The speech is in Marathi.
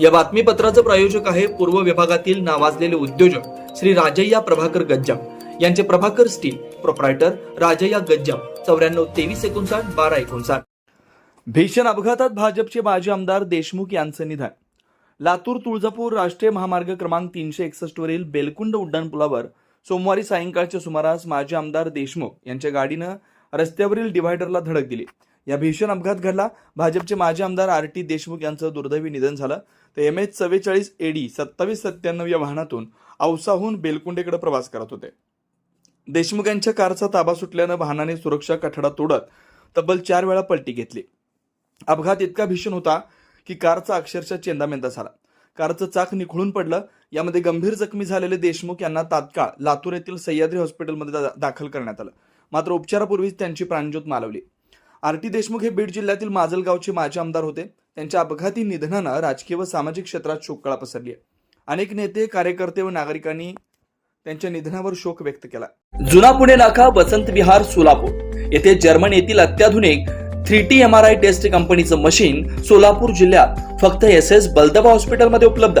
या बातमीपत्राचं प्रायोजक आहे पूर्व विभागातील नावाजलेले उद्योजक श्री राजय्या प्रभाकर गज्जाम. यांचे प्रभाकर स्टील प्रोप्रायटर राजय्या गज्जाम. चौऱ्याण्णव तेवीस एकोणसाठ बारा एकोणसाठ. भीषण अपघातात भाजपचे माजी आमदार देशमुख यांचं निधन. लातूर तुळजापूर राष्ट्रीय महामार्ग क्रमांक तीनशे एकसष्ट वरील बेलकुंड उड्डाणपुलावर सोमवारी सायंकाळच्या सुमारास माजी आमदार देशमुख यांच्या गाडीनं रस्त्यावरील डिव्हायडरला धडक दिली. या भीषण अपघात घडला. भाजपचे माजी आमदार आर टी देशमुख यांचं दुर्दैवी निधन झालं. तर एम एच चव्वेचाळीस एडी सत्तावीस सत्त्याण्णव या वाहनातून औसाहून बेलकुंडेकडे प्रवास करत होते. देशमुख यांच्या कारचा ताबा सुटल्यानं वाहनाने सुरक्षा कठडा तोडत तब्बल चार वेळा पलटी घेतली. अपघात इतका भीषण होता की कारचा अक्षरशः चेंदामेंदा झाला. कारचं चाक निखळून पडलं. यामध्ये गंभीर जखमी झालेले देशमुख यांना तात्काळ लातूर येथील सह्याद्री हॉस्पिटलमध्ये दा- दाखल करण्यात आलं. मात्र उपचारापूर्वीच त्यांची प्राणज्योत मालवली. आर टी देशमुख हे बीड जिल्ह्यातील माजलगावचे माजी आमदार होते. त्यांच्या अपघाती निधनानं राजकीय व सामाजिक क्षेत्रात शोककळा पसरली आहे. अनेक नेते कार्यकर्ते व नागरिकांनी त्यांच्या निधनावर शोक व्यक्त केला. जुना पुणे नाका वसंत विहार सोलापूर. येथे जर्मन येथील अत्याधुनिक three T M R I test कंपनीचं मशीन सोलापूर जिल्ह्यात फक्त एस एस बलदबा हॉस्पिटलमध्ये उपलब्ध.